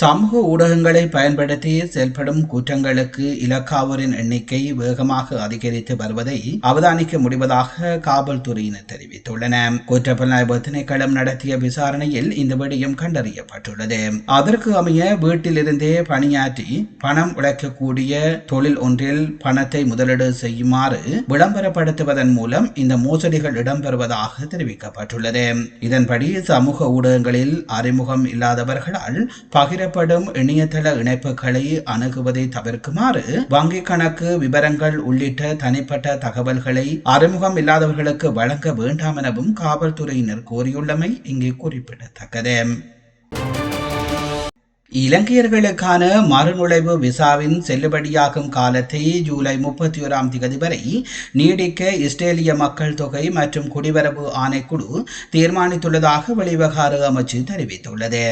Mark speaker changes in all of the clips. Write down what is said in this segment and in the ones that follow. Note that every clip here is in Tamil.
Speaker 1: சமூக ஊடகங்களை பயன்படுத்தி செயல்படும் குற்றங்களுக்கு இலக்காவோரின் எண்ணிக்கை வேகமாக அதிகரித்து வருவதை அவதானிக்க முடிவதாக காவல்துறையினர் தெரிவித்துள்ளன. குற்றப்புலனாய்வு திணைக்களம் நடத்திய விசாரணையில் இந்த விடயம் கண்டறியப்பட்டுள்ளது. அதற்கு அமைய வீட்டிலிருந்தே பணியாற்றி பணம் உழைக்கக்கூடிய தொழில் ஒன்றில் பணத்தை முதலீடு செய்யுமாறு விளம்பரப்படுத்துவதன் மூலம் இந்த மோசடிகள் இடம்பெறுவதாக தெரிவிக்கப்பட்டுள்ளது. இதன்படி சமூக ஊடகங்களில் அறிமுகம் இல்லாதவர்களால் பகிர பகிரப்படும் இணையதள இணைப்புகளை அணுகுவதை தவிர்க்குமாறு வங்கிக் கணக்கு விவரங்கள் உள்ளிட்ட தனிப்பட்ட தகவல்களை அறிமுகம் இல்லாதவர்களுக்கு வழங்க வேண்டாம் எனவும் காவல்துறையினர் கோரியுள்ளமை இங்கே குறிப்பிடத்தக்கது. இலங்கையர்களுக்கான மறுநுழைவு விசாவின் செல்லுபடியாகும் காலத்தை ஜூலை முப்பத்தி ஓராம் தேதி வரை நீடிக்க இஸ்ரேலிய மக்கள் தொகை மற்றும் குடிவரவு ஆணைக்குழு தீர்மானித்துள்ளதாக வெளிவகார அமைச்சு தெரிவித்துள்ளது.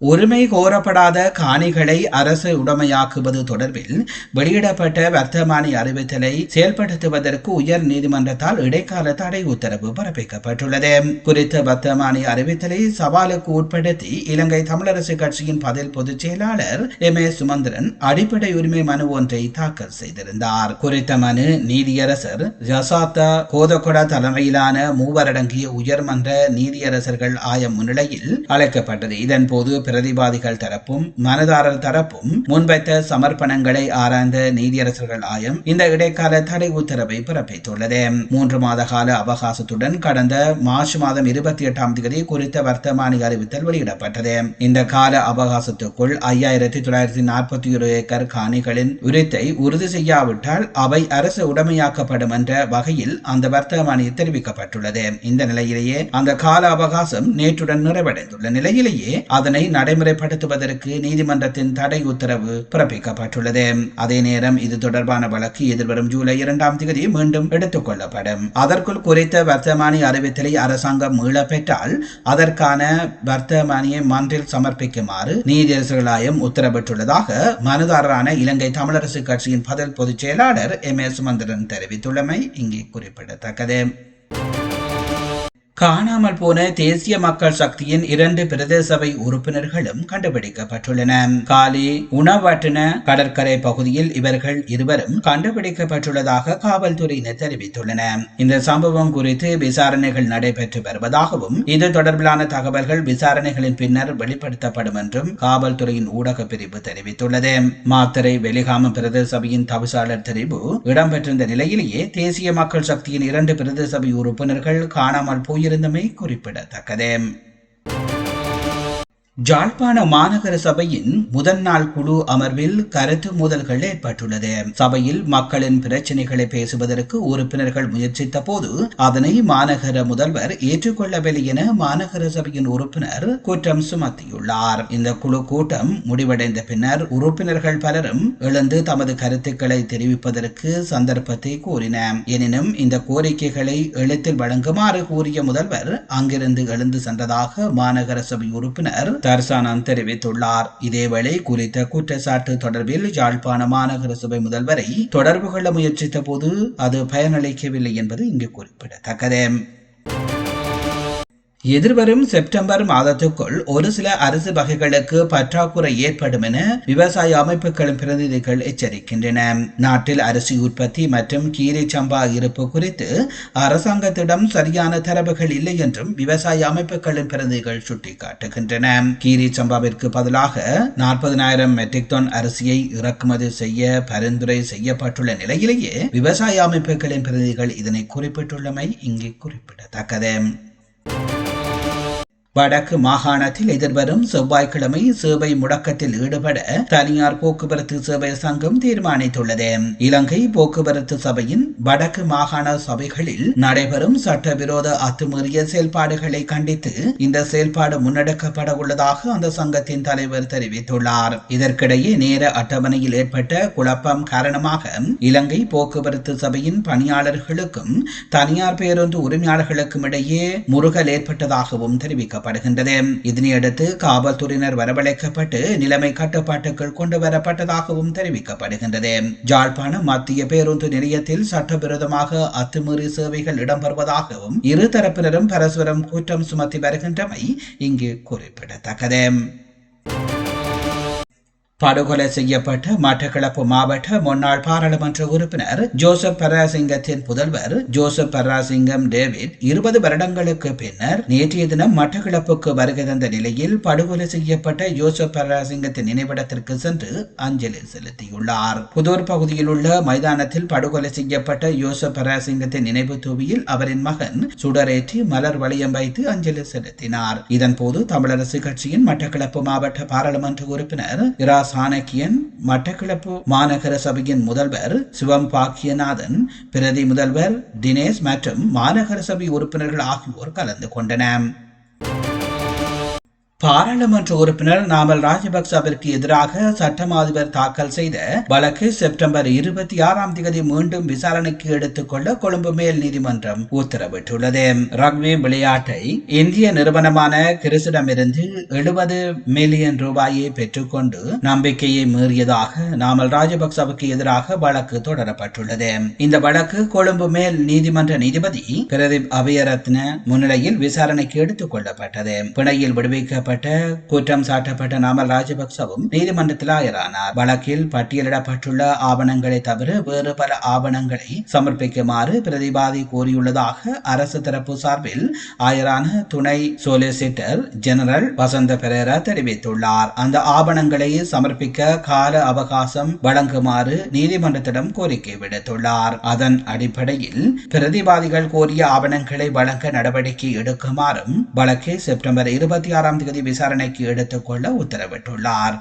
Speaker 1: உரிமை கோரப்படாத காணிகளை அரசு உடைமையாக்குவது தொடர்பில் வெளியிடப்பட்ட வர்த்தமானி அறிவித்தலை செயல்படுத்துவதற்கு உயர் நீதிமன்றத்தால் இடைக்கால தடை உத்தரவு பிறப்பிக்கப்பட்டுள்ளது. குறித்த வர்த்தமானி அறிவித்தலை சவாலுக்கு உட்படுத்தி இலங்கை தமிழரசு கட்சியின் பதில் பொதுச் செயலாளர் எம். ஏ. சுமந்திரன் அடிப்படை உரிமை மனு ஒன்றை தாக்கல் செய்திருந்தார். குறித்த மனு நீதியரசர் ஜசாத்தா கோதகொட தலைமையிலான மூவரடங்கிய உயர்மன்ற நீதியரசர்கள் ஆயம் முன்னிலையில் அழைக்கப்பட்டது. இதன்போது பிரதிவாதிகள் தரப்பும் மனுதாரர் தரப்பும் முன்வைத்த சமர்ப்பணங்களை ஆராய்ந்த நீதியரசர்கள் ஆயம் இந்த இடைக்கால தடை உத்தரவை பிறப்பித்துள்ளது. மூன்று மாத கால அவகாசத்துடன் கடந்த மார்ச் மாதம் இருபத்தி எட்டாம் தேதி குறித்த வர்த்தமானி அறிவித்தல் வெளியிடப்பட்டது. இந்த கால அவகாசத்துக்குள் ஐயாயிரத்தி தொள்ளாயிரத்தி நாற்பத்தி ஒரு ஏக்கர் காணிகளின் உரித்தை உறுதி செய்யாவிட்டால் அவை அரசு உடைமையாக்கப்படும் என்ற வகையில் அந்த வர்த்தமானி தெரிவிக்கப்பட்டுள்ளது. இந்த நிலையிலேயே அந்த கால அவகாசம் நேற்றுடன் நிறைவடைந்துள்ள நிலையிலேயே அதனை நடைமுறைப்படுத்துவதற்கு நீதிமன்றத்தின் தடை உத்தரவு பிறப்பிக்கப்பட்டுள்ளது. அதே நேரம் இது தொடர்பான வழக்கு எதிர்வரும் ஜூலை இரண்டாம் தேதி மீண்டும் எடுத்துக் கொள்ளப்படும் அதற்குள் குறித்த வர்த்தமானி அறிவித்தலை அரசாங்கம் மீள பெற்றால் அதற்கான வர்த்தமானியை மன்றில் சமர்ப்பிக்குமாறு நீதியரசர்களாயம் உத்தரவிட்டுள்ளதாக மனுதாரரான இலங்கை தமிழரசு கட்சியின் பதில் பொதுச் செயலாளர் எம் ஏ சுமந்திரன் தெரிவித்துள்ளமை இங்கே குறிப்பிடத்தக்கது. காணாமல் போன தேசிய மக்கள் சக்தியின் இரண்டு பிரதேசபை உறுப்பினர்களும் கண்டுபிடிக்கப்பட்டுள்ளன. காலி உணவட்டின கடற்கரை பகுதியில் இவர்கள் இருவரும் கண்டுபிடிக்கப்பட்டுள்ளதாக காவல்துறையினர் தெரிவித்துள்ளனர் இந்த சம்பவம் குறித்து விசாரணைகள் நடைபெற்று வருவதாகவும் இது தொடர்பிலான தகவல்கள் விசாரணைகளின் பின்னர் வெளிப்படுத்தப்படும் என்றும் காவல்துறையின் ஊடக பிரிவு தெரிவித்துள்ளது. மாத்தரை வெளிகாம பிரதேசபையின் தவிசாளர் தெரிவு இடம்பெற்றிருந்த நிலையிலேயே தேசிய மக்கள் சக்தியின் இரண்டு பிரதேசபை உறுப்பினர்கள் காணாமல் போய் இருந்தமை குறிப்பிடத்தக்கது. ஜாழ்ப்பாண மாநகர சபையின் முதல் நாள் குழு அமர்வில் கருத்து மோதல்கள் ஏற்பட்டுள்ளது. சபையில் மக்களின் பிரச்சனைகளை பேசுவதற்கு உறுப்பினர்கள் முயற்சித்த போது அதனை மாநகர முதல்வர் ஏற்றுக்கொள்ளவில்லை என மாநகர சபையின் உறுப்பினர் குற்றம் சுமத்தியுள்ளார். இந்த குழு கூட்டம் முடிவடைந்த பின்னர் உறுப்பினர்கள் பலரும் எழுந்து தமது கருத்துக்களை தெரிவிப்பதற்கு சந்தர்ப்பத்தை கோரின எனினும் இந்த கோரிக்கைகளை எழுத்தில் வழங்குமாறு கூறிய முதல்வர் அங்கிருந்து எழுந்து சென்றதாக மாநகர சபை உறுப்பினர் தர்சானன் தெரிவித்துள்ளார். இதேவேளை குறித்த குற்றச்சாட்டு தொடர்பில் யாழ்ப்பாண மாநகர சபை முதல்வரை தொடர்பு கொள்ள முயற்சித்த போது அது பயனளிக்கவில்லை என்பது இங்கு குறிப்பிடத்தக்கது. எதிர்வரும் செப்டம்பர் மாதத்துக்குள் ஒரு சில அரசு வகைகளுக்கு பற்றாக்குறை ஏற்படும் என விவசாய அமைப்புகளின் பிரதிநிதிகள் எச்சரிக்கின்றன. நாட்டில் அரிசி உற்பத்தி மற்றும் கீரை சம்பா இருப்பு குறித்து அரசாங்கத்திடம் சரியான தரவுகள் இல்லை என்றும் விவசாய அமைப்புகளின் பிரதிநிதிகள் சுட்டிக்காட்டுகின்றன. கீரை சம்பாவிற்கு பதிலாக நாற்பதனாயிரம் மெட்ரிக் டன் அரிசியை இறக்குமதி செய்ய பரிந்துரை செய்யப்பட்டுள்ள நிலையிலேயே விவசாய அமைப்புகளின் பிரதிநிதிகள் இதனை குறிப்பிட்டுள்ளமை இங்கே குறிப்பிடத்தக்கது. வடக்கு மாகாணத்தில் எதிர்வரும் செவ்வாய்க்கிழமை சேவை முடக்கத்தில் ஈடுபட தனியார் போக்குவரத்து சேவை சங்கம் தீர்மானித்துள்ளது. இலங்கை போக்குவரத்து சபையின் வடக்கு மாகாண சபைகளில் நடைபெறும் சட்டவிரோத அத்துமீறிய செயல்பாடுகளை கண்டித்து இந்த செயல்பாடு முன்னெடுக்கப்பட உள்ளதாக அந்த சங்கத்தின் தலைவர் தெரிவித்துள்ளார். இதற்கிடையே நேர அட்டவணையில் ஏற்பட்ட குழப்பம் காரணமாக இலங்கை போக்குவரத்து சபையின் பணியாளர்களுக்கும் தனியார் பேருந்து உரிமையாளர்களுக்கும் இடையே முருகல் ஏற்பட்டதாகவும் தெரிவிக்கப்பட்டது கூறப்படுகின்றது இதனையடுத்து காவல்துறையினர் வரவழைக்கப்பட்டு நிலைமை கட்டுப்பாட்டுக்குள் கொண்டு வரப்பட்டதாகவும் தெரிவிக்கப்படுகின்றது. ஜாழ்ப்பாணம் மத்திய பேருந்து நிலையத்தில் சட்டவிரோதமாக அத்துமீறி சேவைகள் இடம்பெறுவதாகவும் இரு தரப்பினரும் பரஸ்பரம் குற்றம் சுமத்தி வருகின்றமை இங்கு குறிப்பிடத்தக்கது. படுகொலை செய்யப்பட்ட மட்டக்களப்பு மாவட்ட முன்னாள் பாராளுமன்ற உறுப்பினர் ஜோசப் பராசிங்கத்தின் புதல்வர் ஜோசப் பராசிங்கம் டேவிட் இருபது வருடங்களுக்கு பின்னர் நேற்றைய தினம் மட்டக்களப்புக்கு வருகை தந்த நிலையில் படுகொலை செய்யப்பட்ட ஜோசப் பராசிங்கத்தின் நினைவிடத்திற்கு சென்று அஞ்சலி செலுத்தியுள்ளார். புதூர் பகுதியில் உள்ள மைதானத்தில் படுகொலை செய்யப்பட்ட ஜோசப் பராசிங்கத்தின் நினைவு தூவியில் அவரின் மகன் சுடரேற்றி மலர் வளையம் வைத்து அஞ்சலி செலுத்தினார். இதன்போது தமிழரசு கட்சியின் மட்டக்களப்பு மாவட்ட பாராளுமன்ற உறுப்பினர் இரா சாணக்கியன் மட்டக்களப்பு மாநகர சபையின் முதல்வர் சிவம் பாக்கியநாதன் பிரதி முதல்வர் தினேஷ் மற்றும் மாநகர சபை உறுப்பினர்கள் ஆகியோர் கலந்து கொண்டனர். பாராளுமன்ற உறுப்பினர் நாமல் ராஜபக்சவிற்கு எதிராக சட்டம் அதிபர் தாக்கல் செய்த வழக்கு செப்டம்பர் இருபத்தி ஆறாம் தேதி மீண்டும் விசாரணைக்கு எடுத்துக்கொள்ள கொழும்பு மேல் நீதிமன்றம் உத்தரவிட்டுள்ளது. ரக்வி விளையாட்டை இந்திய நிறுவனமான கிறிஸிடமிருந்து எழுபது மில்லியன் ரூபாயை பெற்றுக்கொண்டு நம்பிக்கையை மீறியதாக நாமல் ராஜபக்சவுக்கு எதிராக வழக்கு தொடரப்பட்டுள்ளது. இந்த வழக்கு கொழும்பு மேல் நீதிமன்ற நீதிபதி பிரதீப் அபயரத்ன முன்னிலையில் விசாரணைக்கு எடுத்துக் கொள்ளப்பட்டது. பிணையில் விடுவிக்க சாட்டப்பட்ட குற்றம் சாட்டப்பட்ட நாமல் ராஜபக்சவும் நீதிமன்றத்தில் ஆயரானார் வழக்கில் பட்டியலிடப்பட்டுள்ள ஆவணங்களை தவிர வேறு பல ஆவணங்களை சமர்ப்பிக்குமாறு பிரதிபாதி கோரியுள்ளதாக அரசு தரப்பு சார்பில் ஆயரான துணை சொலிசிட்டர் ஜெனரல் வசந்த பெரேரா தெரிவித்துள்ளார். அந்த ஆவணங்களை சமர்ப்பிக்க கால அவகாசம் வழங்குமாறு நீதிமன்றத்திடம் கோரிக்கை விடுத்துள்ளார். அதன் அடிப்படையில் பிரதிவாதிகள் கோரிய ஆவணங்களை வழங்க நடவடிக்கை எடுக்குமாறும் வழக்கை செப்டம்பர் இருபத்தி ஆறாம் தேதி நீதிபதி விசாரணைக்கு எடுத்துக்கொள்ள உத்தரவிட்டுள்ளார்.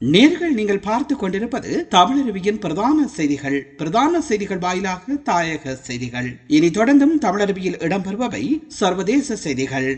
Speaker 1: நேர்கள் நீங்கள் பார்த்து கொண்டிருப்பது தமிழருவியின் பிரதான செய்திகள். பிரதான செய்திகள் வாயிலாக தாயக செய்திகள். இனி தொடர்ந்தும் தமிழருவியில் இடம்பெறுபவை சர்வதேச செய்திகள்.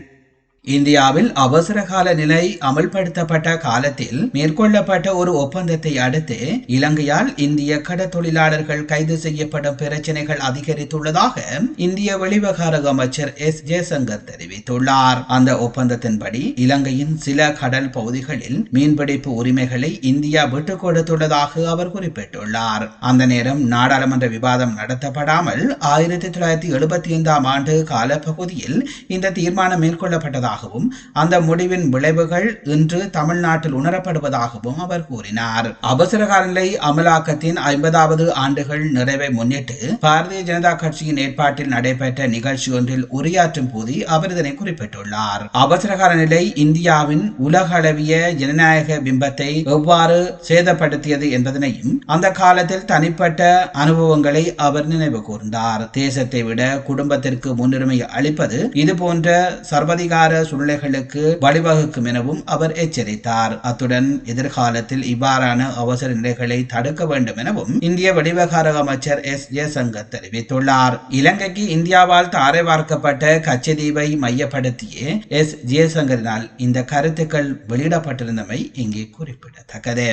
Speaker 1: இந்தியாவில் அவசரகால நிலை அமல்படுத்தப்பட்ட காலத்தில் மேற்கொள்ளப்பட்ட ஒரு ஒப்பந்தத்தை அடுத்து இலங்கையால் இந்திய கடத்தொழிலாளர்கள் கைது செய்யப்படும் பிரச்சனைகள் அதிகரித்துள்ளதாக இந்திய வெளிவகார அமைச்சர் எஸ் ஜெயசங்கர் தெரிவித்துள்ளார். அந்த ஒப்பந்தத்தின்படி இலங்கையின் சில கடல் பகுதிகளில் மீன்பிடிப்பு உரிமைகளை இந்தியா விட்டுக் கொடுத்துள்ளதாக அவர் குறிப்பிட்டுள்ளார். அந்த நேரம் நாடாளுமன்ற விவாதம் நடத்தப்படாமல் ஆயிரத்தி தொள்ளாயிரத்தி எழுபத்தி ஐந்தாம் ஆண்டு காலப்பகுதியில் இந்த தீர்மானம் மேற்கொள்ளப்பட்டதாக வருவதாகவும் அந்த முடிவின் விளைவுகள் இன்று தமிழ்நாட்டில் உணரப்படுவதாகவும் அவர் கூறினார். அவசர காலநிலை அமலாக்கத்தின் ஐம்பதாவது ஆண்டுகள் நிறைவை முன்னிட்டு பாரதிய ஜனதா கட்சியின் ஏற்பாட்டில் நடைபெற்ற நிகழ்ச்சி ஒன்றில் உரையாற்றும் போது அவர் இதனை குறிப்பிட்டுள்ளார். அவசர காலநிலை இந்தியாவின் உலகளவிய ஜனநாயக பிம்பத்தை எவ்வாறு சேதப்படுத்தியது என்பதனையும் அந்த காலத்தில் தனிப்பட்ட அனுபவங்களை அவர் நினைவு கூர்ந்தார். தேசத்தை விட குடும்பத்திற்கு முன்னுரிமை அளிப்பது இது போன்ற சர்வதிகார சூழ்நிலைகளுக்கு வழிவகுக்கும் எனவும் அவர் எச்சரித்தார். அத்துடன் எதிர்காலத்தில் இவ்வாறான அவசர நிலைகளை தடுக்க வேண்டும் எனவும் இந்திய வெளிவகார அமைச்சர் எஸ். ஜெயசங்கர் தெரிவித்துள்ளார். இலங்கைக்கு இந்தியாவால் தாரை பார்க்கப்பட்ட கச்சதீவை மையப்படுத்திய எஸ். ஜெயசங்கரினால் இந்த கருத்துக்கள் வெளியிடப்பட்டிருந்தமை இங்கே குறிப்பிடத்தக்கது.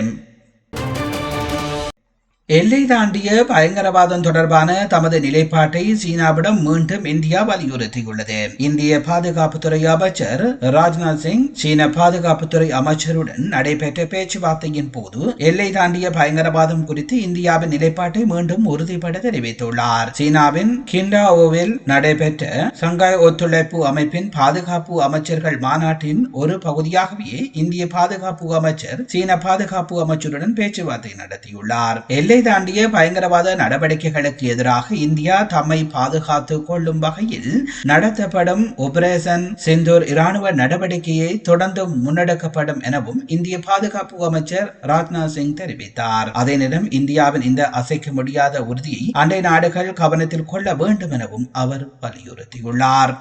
Speaker 1: எல்லை தாண்டிய பயங்கரவாதம் தொடர்பான தமது நிலைப்பாட்டை சீனாவிடம் மீண்டும் இந்தியா வலியுறுத்தியுள்ளது. இந்திய பாதுகாப்புத்துறை அமைச்சர் ராஜ்நாத் சிங் சீன பாதுகாப்புத்துறை அமைச்சருடன் நடைபெற்ற பேச்சுவார்த்தையின் போது எல்லை தாண்டிய பயங்கரவாதம் குறித்து இந்தியாவின் நிலைப்பாட்டை மீண்டும் உறுதிப்பட தெரிவித்துள்ளார். சீனாவின் கிண்டாவோவில் நடைபெற்ற சங்காய் ஒத்துழைப்பு அமைப்பின் பாதுகாப்பு அமைச்சர்கள் மாநாட்டின் ஒரு பகுதியாகவே இந்திய பாதுகாப்பு அமைச்சர் சீன பாதுகாப்பு அமைச்சருடன் பேச்சுவார்த்தை நடத்தியுள்ளார். எல்லை எல்லை தாண்டிய பயங்கரவாத நடவடிக்கைகளுக்கு எதிராக இந்தியா தம்மை பாதுகாத்துக் கொள்ளும் வகையில் நடத்தப்படும் ஆபரேஷன் செந்தூர் இராணுவ நடவடிக்கையை தொடர்ந்து முன்னெடுக்கப்படும் எனவும் இந்திய பாதுகாப்பு அமைச்சர் ராஜ்நாத் சிங் தெரிவித்தார். அதே நேரம் இந்தியாவின் இந்த அசைக்க முடியாத உறுதியை அண்டை நாடுகள் கவனத்தில் கொள்ள வேண்டும் எனவும் அவர் வலியுறுத்தியுள்ளார்.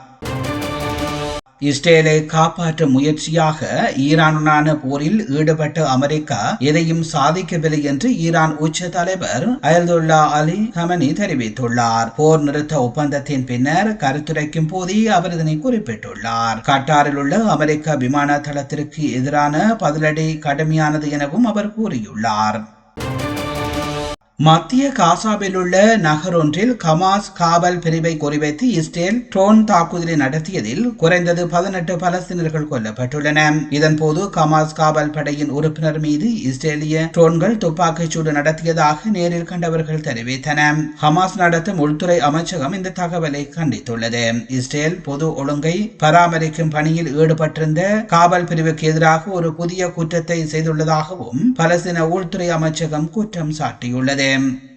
Speaker 1: இஸ்ரேலை காப்பாற்றும் முயற்சியாக ஈரானுடனான போரில் ஈடுபட்ட அமெரிக்கா எதையும் சாதிக்கவில்லை என்று ஈரான் உச்ச தலைவர் அயல்துல்லா அலி ஹமனி தெரிவித்துள்ளார். போர் நிறுத்த ஒப்பந்தத்தின் பின்னர் கருத்துரைக்கும் போதே அவர் இதனை குறிப்பிட்டுள்ளார். கட்டாரில் உள்ள அமெரிக்க விமான தளத்திற்கு எதிரான பதிலடி கடுமையானது எனவும் அவர் கூறியுள்ளார். மத்திய காசாவில் உள்ள நகரொன்றில் கமாஸ் காவல் பிரிவை குறிவைத்து இஸ்ரேல் ட்ரோன் தாக்குதலை நடத்தியதில் குறைந்தது பதினெட்டு பலஸ்தீனர்கள் கொல்லப்பட்டுள்ளன. இதன்போது கமாஸ் காவல் படையின் உறுப்பினர் மீது இஸ்ரேலிய ட்ரோன்கள் துப்பாக்கிச் சூடு நடத்தியதாக நேரில் கண்டவர்கள் தெரிவித்தன. ஹமாஸ் நடத்தும் உள்துறை அமைச்சகம் இந்த தகவலை கண்டித்துள்ளது. இஸ்ரேல் பொது ஒழுங்கை பராமரிக்கும் பணியில் ஈடுபட்டிருந்த காவல் பிரிவுக்கு எதிராக ஒரு புதிய குற்றத்தை செய்துள்ளதாகவும் பலஸ்தீன உள்துறை அமைச்சகம் குற்றம் சாட்டியுள்ளது. Eh,